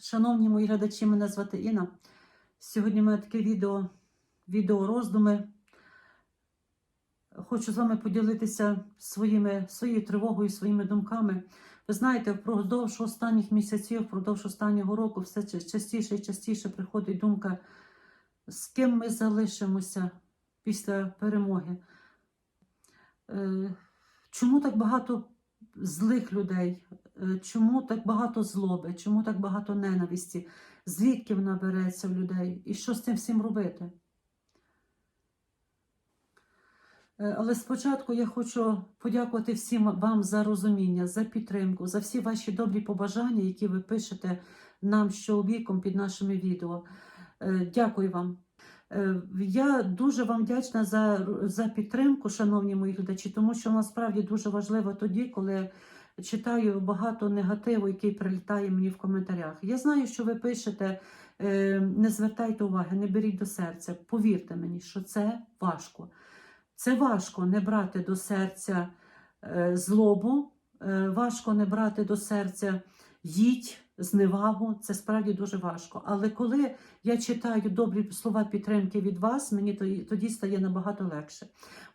Шановні мої глядачі, мене звати Інна. Сьогодні в мене таке відео, відео роздуми. Хочу з вами поділитися своїми, своєю тривогою, своїми думками. Ви знаєте, впродовж останніх місяців, впродовж останнього року, все частіше і частіше приходить думка, з ким ми залишимося після перемоги. Е, Чому так багато злих людей? Е, Чому так багато злоби? Чому так багато ненависті? Звідки вона береться в людей? І що з цим всім робити? Е, Але спочатку я хочу подякувати всім вам за розуміння, за підтримку, за всі ваші добрі побажання, які ви пишете нам з чоловіком під нашими відео. Е, Дякую вам. Я дуже вам вдячна за, за підтримку, шановні мої глядачі, тому що насправді дуже важливо тоді, коли читаю багато негативу, який прилітає мені в коментарях. Я знаю, що ви пишете, е, не звертайте уваги, не беріть до серця. Повірте мені, що це важко. Це важко не брати до серця е, злобу, е, важко не брати до серця їдь, зневагу. Це справді дуже важко. Але коли я читаю добрі слова підтримки від вас, мені тоді, стає набагато легше.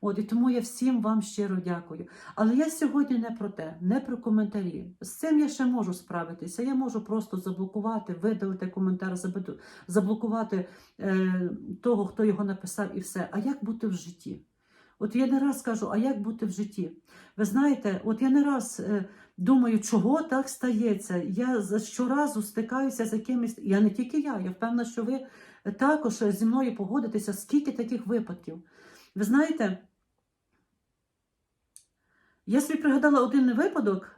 От і тому я всім вам щиро дякую. Але я сьогодні не про те, не про коментарі. З цим я ще можу справитися. Я можу просто заблокувати, видалити коментар, заблокувати е, того, хто його написав, і все. А як бути в житті? От я не раз кажу, а як бути в житті? Ви знаєте, от я не раз е, думаю, чого так стається. Я щоразу стикаюся з якимись. Я не тільки я, я впевнена, що ви також зі мною погодитеся, скільки таких випадків. Ви знаєте, я собі пригадала один випадок.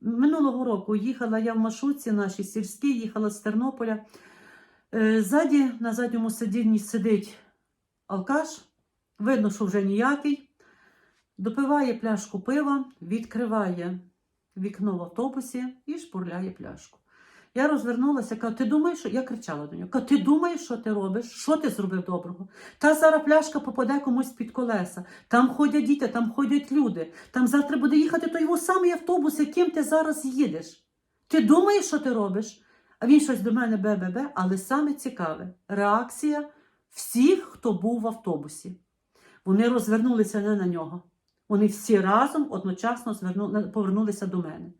Минулого року їхала я в маршрутці нашій сільській, їхала з Тернополя. Е, Ззаді на задньому сидінні сидить алкаш, видно, що вже ніякий. Допиває пляшку пива, відкриває вікно в автобусі і шпурляє пляшку. Я розвернулася, кажу, ти думаєш, що я кричала до нього. Кажу, ти думаєш, що ти робиш? Що ти зробив доброго? Та зараз пляшка попаде комусь під колеса. Там ходять діти, там ходять люди. Там завтра буде їхати той його самий автобус, яким ти зараз їдеш. Ти думаєш, що ти робиш? А він щось до мене бе-бе-бе, але саме цікаве реакція всіх, хто був в автобусі. Вони розвернулися не на нього. Вони всі разом одночасно повернулися до мене.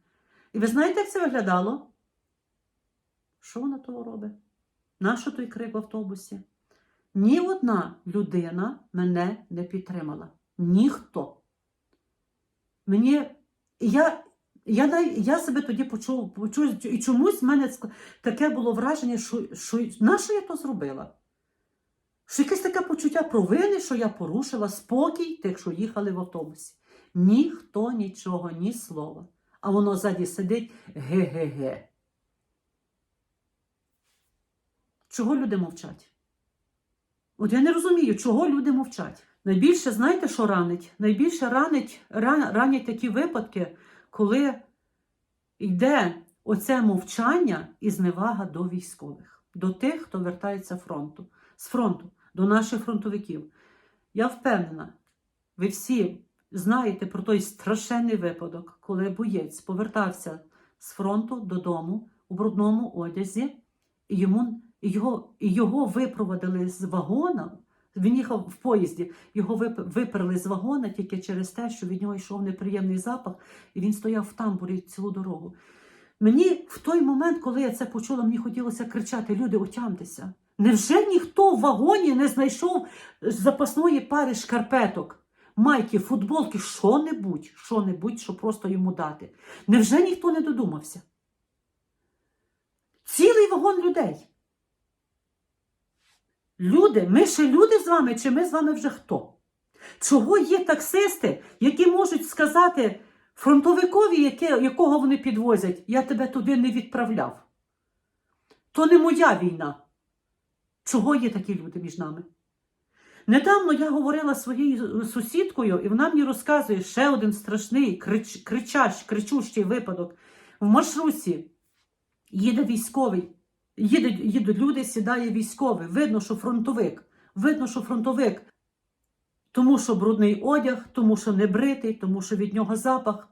І ви знаєте, як це виглядало? Що вона того робить? Нащо той крик в автобусі? Ні одна людина мене не підтримала. Ніхто. Мені. Я, я, я себе тоді почув, почув, і чомусь в мене таке було враження, що, що на що я то зробила? Що якесь таке почуття провини, що я порушила спокій тих, що їхали в автобусі. Ніхто нічого, ні слова. А воно ззаді сидить ге-ге-ге. Чого люди мовчать? От я не розумію, чого люди мовчать. Найбільше, знаєте, що ранить? Найбільше ранить, ран- ранять такі випадки, коли йде оце мовчання і зневага до військових, до тих, хто вертається фронту, з фронту, до наших фронтовиків. Я впевнена, ви всі знаєте про той страшенний випадок, коли боєць повертався з фронту додому у брудному одязі, і йому, і його, і його випроводили з вагона. Він їхав в поїзді, його вип- виперли з вагона тільки через те, що від нього йшов неприємний запах, і він стояв в тамбурі цілу дорогу. Мені в той момент, коли я це почула, мені хотілося кричати: люди, отямтеся. Невже ніхто в вагоні не знайшов запасної пари шкарпеток, майки, футболки, що-небудь, що-небудь, що просто йому дати? Невже ніхто не додумався? Цілий вагон людей. Люди, ми ще люди з вами, чи ми з вами вже хто? Чого є таксисти, які можуть сказати фронтовикові, яке, якого вони підвозять, я тебе туди не відправляв. То не моя війна. Чого є такі люди між нами? Недавно я говорила своєю сусідкою, і вона мені розказує ще один страшний крич, кричащ, кричущий випадок. В маршрутці їде військовий, їде, їдуть люди, сідає військовий. Видно, що фронтовик. Видно, що фронтовик. Тому що брудний одяг, тому що не бритий, тому що від нього запах.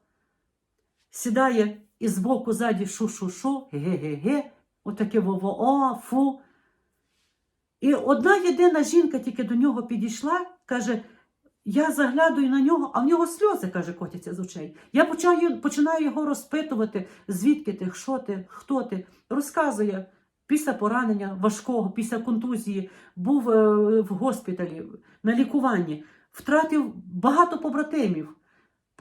Сідає і збоку ззаді шу-шу-шу, ге-ге-ге, Отаке вово, о, фу. І одна єдина жінка тільки до нього підійшла, каже: я заглядаю на нього, а в нього сльози, каже, котяться з очей. Я почаю, починаю його розпитувати, звідки ти, що ти, хто ти. Розказує, після поранення важкого, після контузії, був е, в госпіталі на лікуванні, втратив багато побратимів.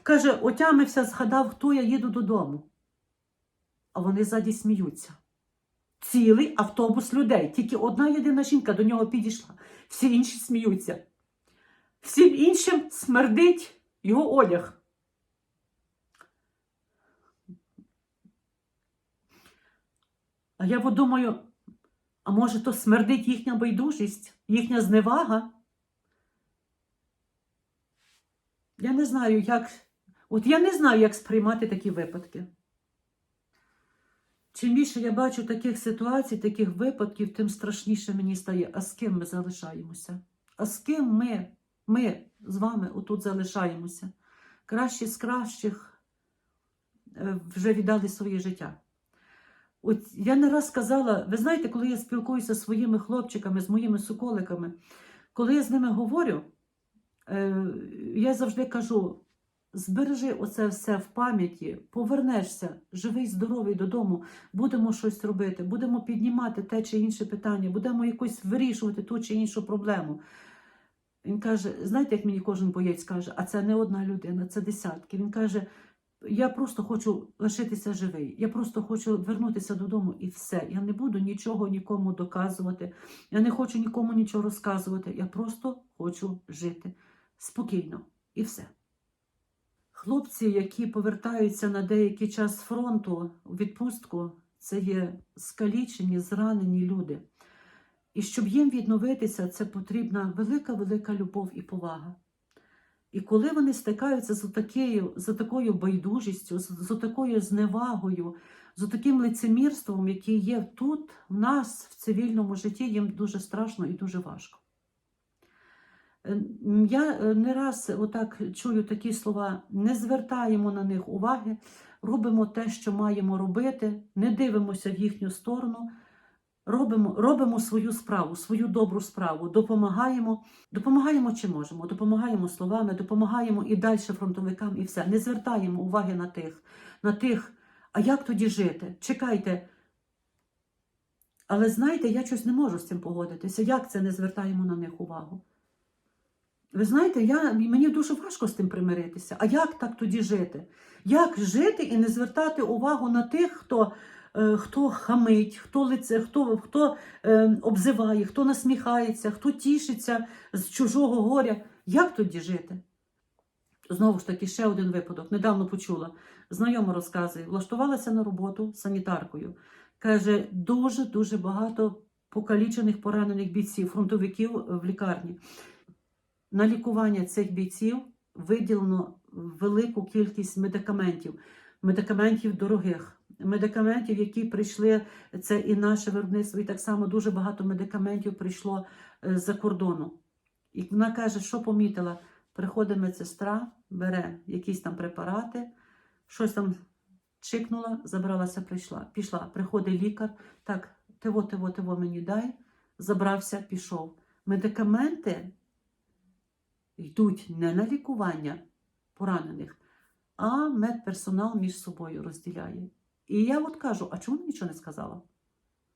Каже, отямився, згадав, хто я їду додому. А вони ззаді сміються. Цілий автобус людей. Тільки одна єдина жінка до нього підійшла. Всі інші сміються. Всім іншим смердить його одяг. А я от думаю, а може, то смердить їхня байдужість, їхня зневага? Я не знаю, як. От я не знаю, як сприймати такі випадки. Чим більше я бачу таких ситуацій, таких випадків, тим страшніше мені стає, а з ким ми залишаємося? А з ким ми, ми з вами отут залишаємося? Кращі з кращих е, вже віддали своє життя. От я не раз казала, ви знаєте, коли я спілкуюся зі своїми хлопчиками, з моїми соколиками, коли я з ними говорю, е, я завжди кажу: збережи оце все в пам'яті, повернешся, живий, здоровий додому, будемо щось робити, будемо піднімати те чи інше питання, будемо якось вирішувати ту чи іншу проблему. Він каже: знаєте, як мені кожен боєць каже, а це не одна людина, це десятки. Він каже: я просто хочу лишитися живий, я просто хочу вернутися додому і все. Я не буду нічого нікому доказувати, я не хочу нікому нічого розказувати. Я просто хочу жити спокійно і все. Хлопці, які повертаються на деякий час фронту у відпустку, це є скалічені, зранені люди. І щоб їм відновитися, це потрібна велика, велика любов і повага. І коли вони стикаються з такою, з такою байдужістю, з, з такою зневагою, з таким лицемірством, яке є тут, в нас, в цивільному житті, їм дуже страшно і дуже важко. Я е, не раз отак чую такі слова: не звертаємо на них уваги, робимо те, що маємо робити, не дивимося в їхню сторону, робимо, робимо свою справу, свою добру справу, допомагаємо, допомагаємо чи можемо, допомагаємо словами, допомагаємо і далі фронтовикам, і все. Не звертаємо уваги на тих, на тих, а як тоді жити? Чекайте. Але знаєте, я щось не можу з цим погодитися. Як це не звертаємо на них увагу? Ви знаєте, я, мені дуже важко з тим примиритися. А як так тоді жити? Як жити і не звертати увагу на тих, хто, е, хто хамить, хто лице, хто, хто е, обзиває, хто насміхається, хто тішиться з чужого горя? Як тоді жити? Знову ж таки, ще один випадок. Недавно почула. Знайома розказує, влаштувалася на роботу санітаркою. Каже, дуже-дуже багато покалічених, поранених бійців, фронтовиків в лікарні. На лікування цих бійців виділено велику кількість медикаментів, медикаментів дорогих, медикаментів, які прийшли, це і наше виробництво, і так само дуже багато медикаментів прийшло е, з-за кордону. І вона каже, що помітила? Приходить медсестра, бере якісь там препарати, щось там чикнула, забралася, прийшла. Пішла. Приходить лікар, так, тиво, тиво, тиво мені дай, забрався, пішов. Медикаменти йдуть не на лікування поранених, а медперсонал між собою розділяє. І я от кажу: а чому нічого не сказала?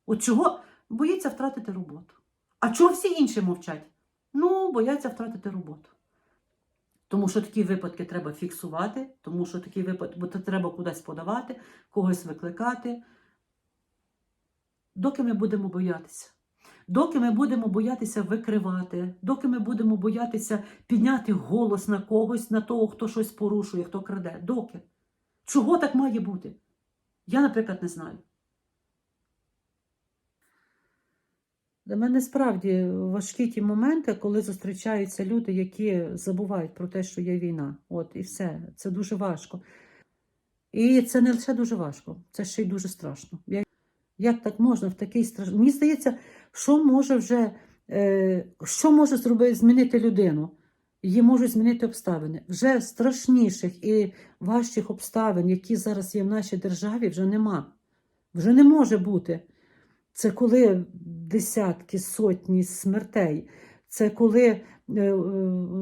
От чого боїться втратити роботу? А чого всі інші мовчать? Ну, бояться втратити роботу. Тому що такі випадки треба фіксувати, тому що такі випадки бо то треба кудись подавати, когось викликати. Доки ми будемо боятися? Доки ми будемо боятися викривати, доки ми будемо боятися підняти голос на когось, на того, хто щось порушує, хто краде. Доки? Чого так має бути? Я, наприклад, не знаю. Для мене справді важкі ті моменти, коли зустрічаються люди, які забувають про те, що є війна. От і все. Це дуже важко. І це не лише дуже важко, це ще й дуже страшно. Як так можна в такий страшний. Мені здається, що може вже е, що може зробити, змінити людину? Її можуть змінити обставини. Вже страшніших і важчих обставин, які зараз є в нашій державі, вже нема. Вже не може бути. Це коли десятки, сотні смертей, це коли е, е,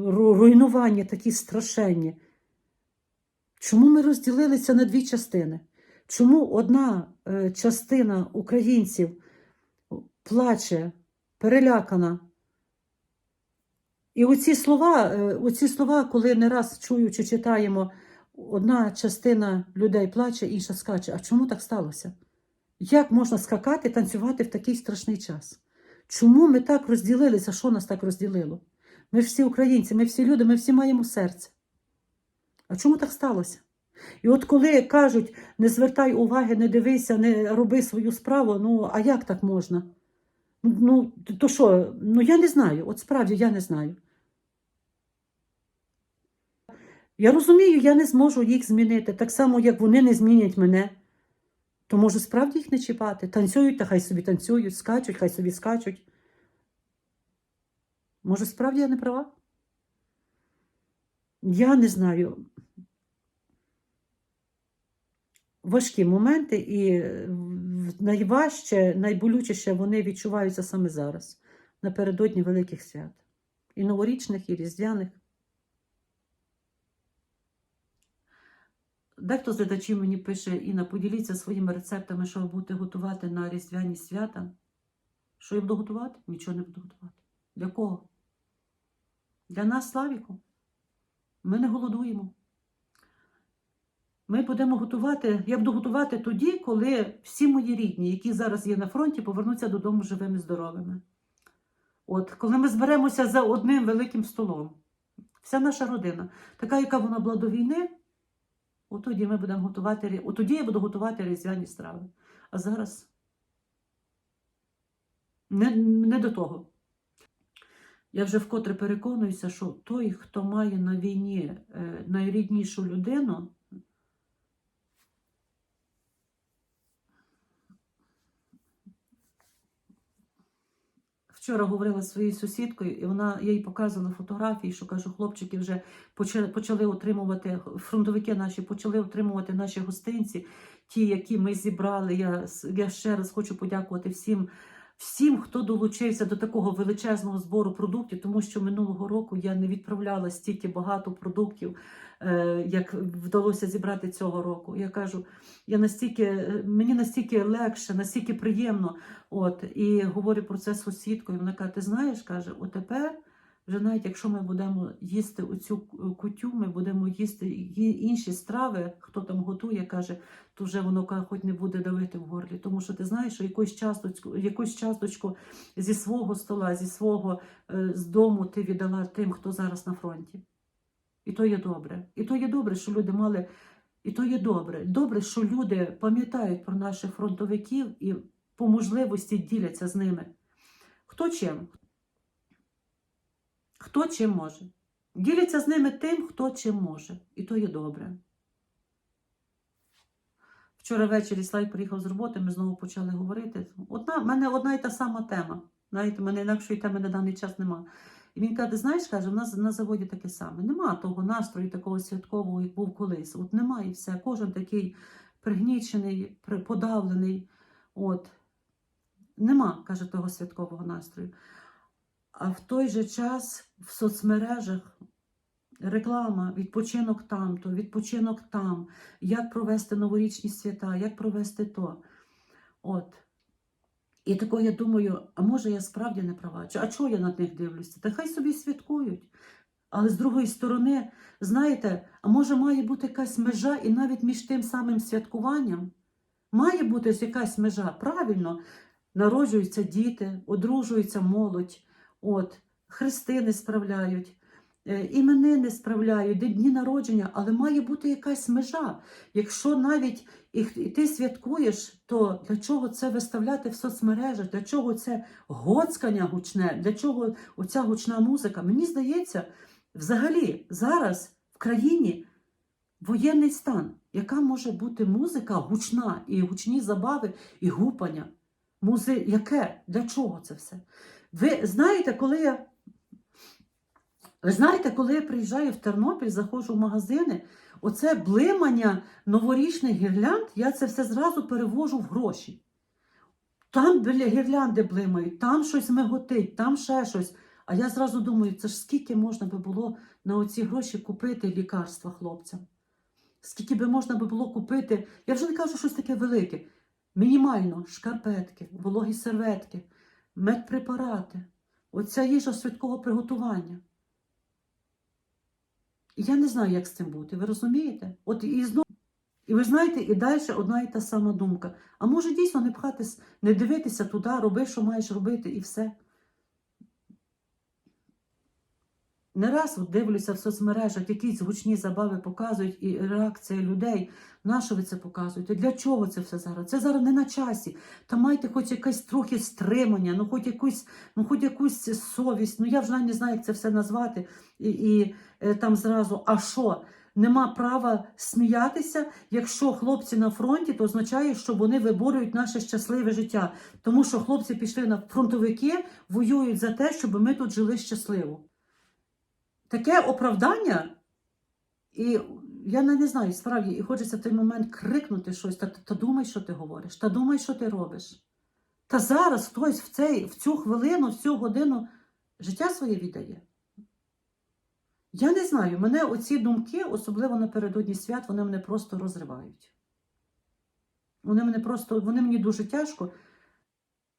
руйнування такі страшенні. Чому ми розділилися на дві частини? Чому одна частина українців плаче, перелякана? І оці слова, е, оці слова, коли не раз чую чи читаємо, одна частина людей плаче, інша скаче. А чому так сталося? Як можна скакати, танцювати в такий страшний час? Чому ми так розділилися? Що нас так розділило? Ми ж всі українці, ми всі люди, ми всі маємо серце. А чому так сталося? І от коли кажуть, не звертай уваги, не дивися, не роби свою справу, ну а як так можна? Ну, то що? Ну я не знаю. От справді я не знаю. Я розумію, я не зможу їх змінити, так само, як вони не змінять мене. То може справді їх не чіпати. Танцюють, та хай собі танцюють, скачуть, хай собі скачуть. Може, справді я не права? Я не знаю. Важкі моменти, і найважче, найболючіше вони відчуваються саме зараз, напередодні великих свят. І новорічних, і різдвяних. Дехто з глядачів мені пише, Інна, поділіться своїми рецептами, що ви будете готувати на різдвяні свята. Що я буду готувати? Нічого не буду готувати. Для кого? Для нас, Славіку. Ми не голодуємо. Ми будемо готувати, я буду готувати тоді, коли всі мої рідні, які зараз є на фронті, повернуться додому живими, здоровими. От, коли ми зберемося за одним великим столом, вся наша родина, така, яка вона була до війни, от тоді ми будемо готувати, рі- от тоді я буду готувати різдвяні страви. А зараз не, не до того. Я вже вкотре переконуюся, що той, хто має на війні е, найріднішу людину, Вчора говорила зі своєю сусідкою, і вона я їй показувала фотографії, що кажу, хлопчики вже почали, почали отримувати фронтовики наші, почали отримувати наші гостинці, ті, які ми зібрали. Я, я ще раз хочу подякувати всім, всім, хто долучився до такого величезного збору продуктів, тому що минулого року я не відправляла стільки багато продуктів, як вдалося зібрати цього року. Я кажу, я настільки, е, мені настільки легше, настільки приємно. От, і говорю про це з сусідкою. Вона каже: ти знаєш, каже, отепер, вже навіть якщо ми будемо їсти оцю кутю, ми будемо їсти інші страви, хто там готує, каже, то вже воно хоч не буде давити в горлі. Тому що ти знаєш, що якусь часточку, якусь часточку зі свого стола, зі свого е, з дому ти віддала тим, хто зараз на фронті. І то є добре. І то є добре, що люди мали. І то є добре. Добре, що люди пам'ятають про наших фронтовиків і по можливості діляться з ними. Хто чим? Хто чим може? Діляться з ними тим, хто чим може. І то є добре. Вчора ввечері Слайд приїхав з роботи, ми знову почали говорити. Одна, в мене одна і та сама тема. Знаєте, мене інакшої теми на даний час нема. І він каже: знаєш, каже, у нас на заводі таке саме. Нема того настрою, такого святкового, як був колись. От немає все. Кожен такий пригнічений, подавлений. От. Нема, каже, того святкового настрою. А в той же час в соцмережах реклама, відпочинок там, то відпочинок там, як провести новорічні свята, як провести то. От. І тако я думаю, а може я справді не права? А чого я на них дивлюся? Та хай собі святкують. Але з другої сторони, знаєте, а може має бути якась межа, і навіть між тим самим святкуванням має бути якась межа. Правильно, народжуються діти, одружуються молодь, от, хрестини справляють, е, іменини справляють, дні народження, але має бути якась межа. Якщо навіть і ти святкуєш, то для чого це виставляти в соцмережах? Для чого це гоцкання гучне? Для чого оця гучна музика? Мені здається, взагалі зараз в країні воєнний стан. Яка може бути музика гучна і гучні забави, і гупання? Музи... Яке? Для чого це все? Ви знаєте, коли я. Ви знаєте, коли я приїжджаю в Тернопіль, заходжу в магазини, оце блимання новорічних гірлянд, я це все зразу перевожу в гроші. там біля гірлянди блимають, там щось миготить, там ще щось. А я зразу думаю, це ж скільки можна би було на оці гроші купити лікарства хлопцям? Скільки би можна би було купити, я вже не кажу щось таке велике. Мінімально шкарпетки, вологі серветки, медпрепарати, оця їжа швидкого приготування. Я не знаю, як з цим бути. Ви розумієте? От і знову. І ви знаєте, і далі одна і та сама думка. А може дійсно не пхатись, не дивитися туди, роби, що маєш робити, і все. Не раз дивлюся в соцмережах, якісь гучні забави показують і реакція людей. На що ви це показуєте? Для чого це все зараз? Це зараз не на часі. Та майте хоч якесь трохи стримання, ну хоч якусь, ну хоч якусь совість. Ну я вже не знаю, як це все назвати. І, і там зразу, а що? Нема права сміятися. Якщо хлопці на фронті, то означає, що вони виборюють наше щасливе життя. Тому що хлопці пішли на фронтовики, воюють за те, щоб ми тут жили щасливо таке оправдання, і я не, не знаю, справді, і хочеться в той момент крикнути щось, та, та думай, що ти говориш, та думай, що ти робиш. Та зараз хтось в, цей, в цю хвилину, в цю годину життя своє віддає. Я не знаю, мене оці думки, особливо напередодні свят, вони мене просто розривають. Вони мене просто, вони мені дуже тяжко.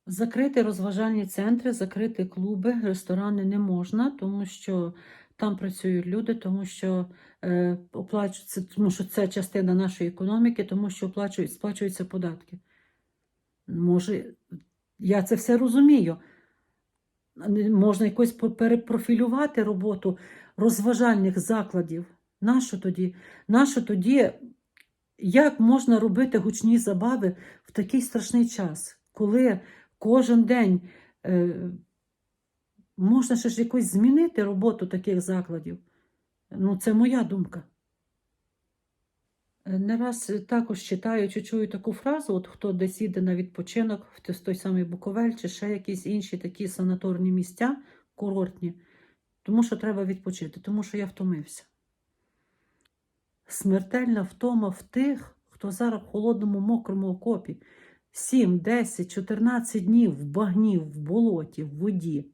Закрити розважальні центри, закрити клуби, ресторани не можна, тому що там працюють люди, тому що е, оплачується, тому що це частина нашої економіки, тому що оплачують, сплачуються податки. Може, я це все розумію. Можна якось перепрофілювати роботу розважальних закладів. Нащо тоді? Нащо тоді, як можна робити гучні забави в такий страшний час, коли кожен день е, можна ще ж якось змінити роботу таких закладів? Ну, це моя думка. Е, Не раз також читаю чи чую таку фразу: от хто десь їде на відпочинок, в той самий Буковель, чи ще якісь інші такі санаторні місця, курортні, тому що треба відпочити, тому що я втомився. Смертельна втома в тих, хто зараз в холодному мокрому окопі 7, 10, 14 днів в багні, в болоті, в воді,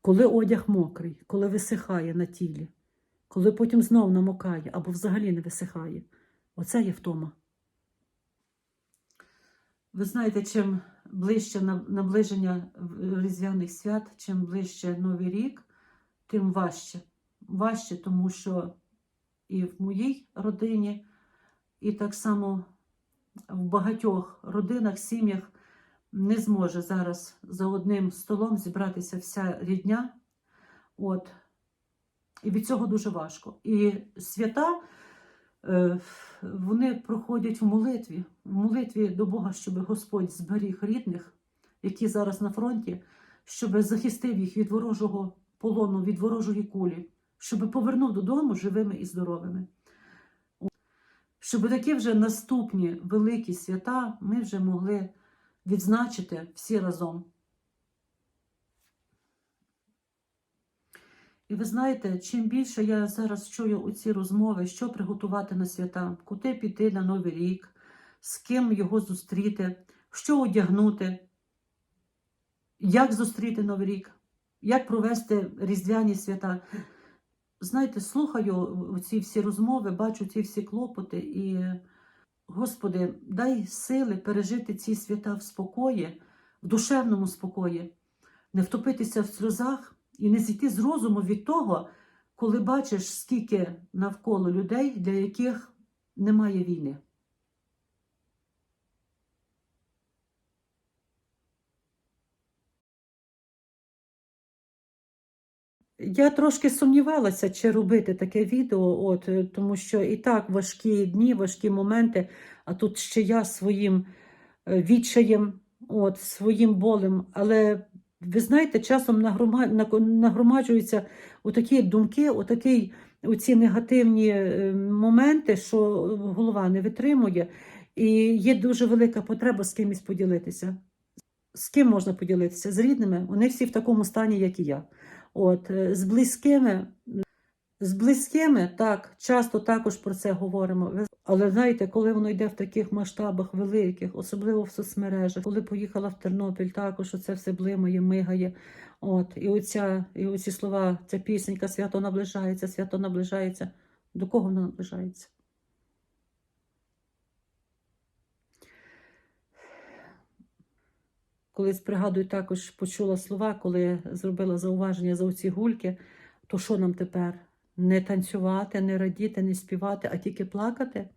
коли одяг мокрий, коли висихає на тілі, коли потім знов намокає або взагалі не висихає. Оце є втома. Ви знаєте, чим ближче наближення різдвяних свят, чим ближче Новий рік, тим важче. Важче, тому що і в моїй родині, і так само в багатьох родинах, сім'ях не зможе зараз за одним столом зібратися вся рідня. От. І від цього дуже важко. І свята е, вони проходять в молитві, в молитві до Бога, щоб Господь зберіг рідних, які зараз на фронті, щоб захистив їх від ворожого полону, від ворожої кулі, щоб повернув додому живими і здоровими. Щоб такі вже наступні великі свята ми вже могли відзначити всі разом. І ви знаєте, чим більше я зараз чую у ці розмови, що приготувати на свята, куди піти на Новий рік, з ким його зустріти, що одягнути, як зустріти Новий рік, як провести різдвяні свята. Знаєте, слухаю ці всі розмови, бачу ці всі клопоти і, Господи, дай сили пережити ці свята в спокої, в душевному спокої, не втопитися в сльозах і не зійти з розуму від того, коли бачиш, скільки навколо людей, для яких немає війни. Я трошки сумнівалася, чи робити таке відео, от, е, тому що і так важкі дні, важкі моменти, а тут ще я своїм е, відчаєм, от, своїм болем. Але ви знаєте, часом нагромаджуються отакі думки, отакі, оці негативні е, моменти, що голова не витримує, і є дуже велика потреба з кимось поділитися. З ким можна поділитися? З рідними. Вони всі в такому стані, як і я. От, е, з близькими, З близькими так, часто також про це говоримо. Але знаєте, коли воно йде в таких масштабах великих, особливо в соцмережах, коли поїхала в Тернопіль, також оце все блимає, мигає. От, і оця, і оці слова, ця пісенька свято наближається, свято наближається. До кого воно наближається? Колись пригадую, також почула слова, коли зробила зауваження за оці гульки, то що нам тепер? Не танцювати, не радіти, не співати, а тільки плакати?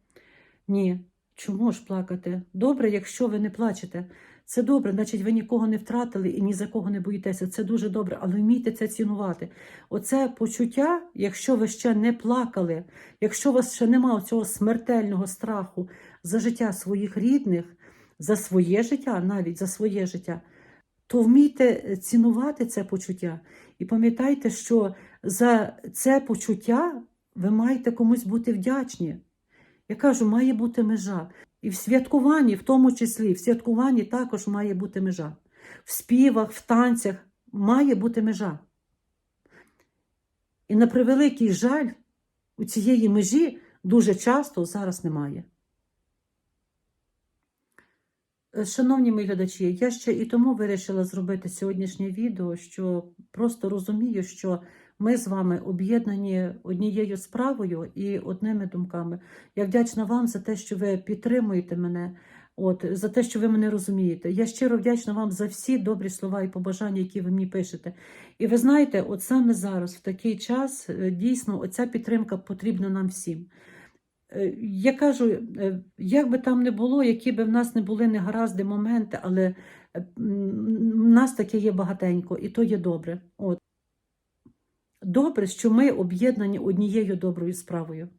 Ні. Чому ж плакати? Добре, якщо ви не плачете. Це добре, значить ви нікого не втратили і ні за кого не боїтеся. Це дуже добре, але вмійте це цінувати. Оце почуття, якщо ви ще не плакали, якщо у вас ще немає цього смертельного страху за життя своїх рідних, за своє життя, навіть за своє життя, то вмійте цінувати це почуття. І пам'ятайте, що за це почуття ви маєте комусь бути вдячні. Я кажу, має бути межа. І в святкуванні, в тому числі, в святкуванні також має бути межа. В співах, в танцях має бути межа. І на превеликий жаль, у цієї межі дуже часто зараз немає. Е, Шановні мої глядачі, я ще і тому вирішила зробити сьогоднішнє відео, що просто розумію, що ми з вами об'єднані однією справою і одними думками. Я вдячна вам за те, що ви підтримуєте мене, от, за те, що ви мене розумієте. Я щиро вдячна вам за всі добрі слова і побажання, які ви мені пишете. І ви знаєте, от саме зараз, в такий час, е, дійсно, оця підтримка потрібна нам всім. Е, Я кажу, е, як би там не було, які би в нас не були негаразди моменти, але е, в нас таке є багатенько, і то є добре. От. Добре, що ми об'єднані однією доброю справою.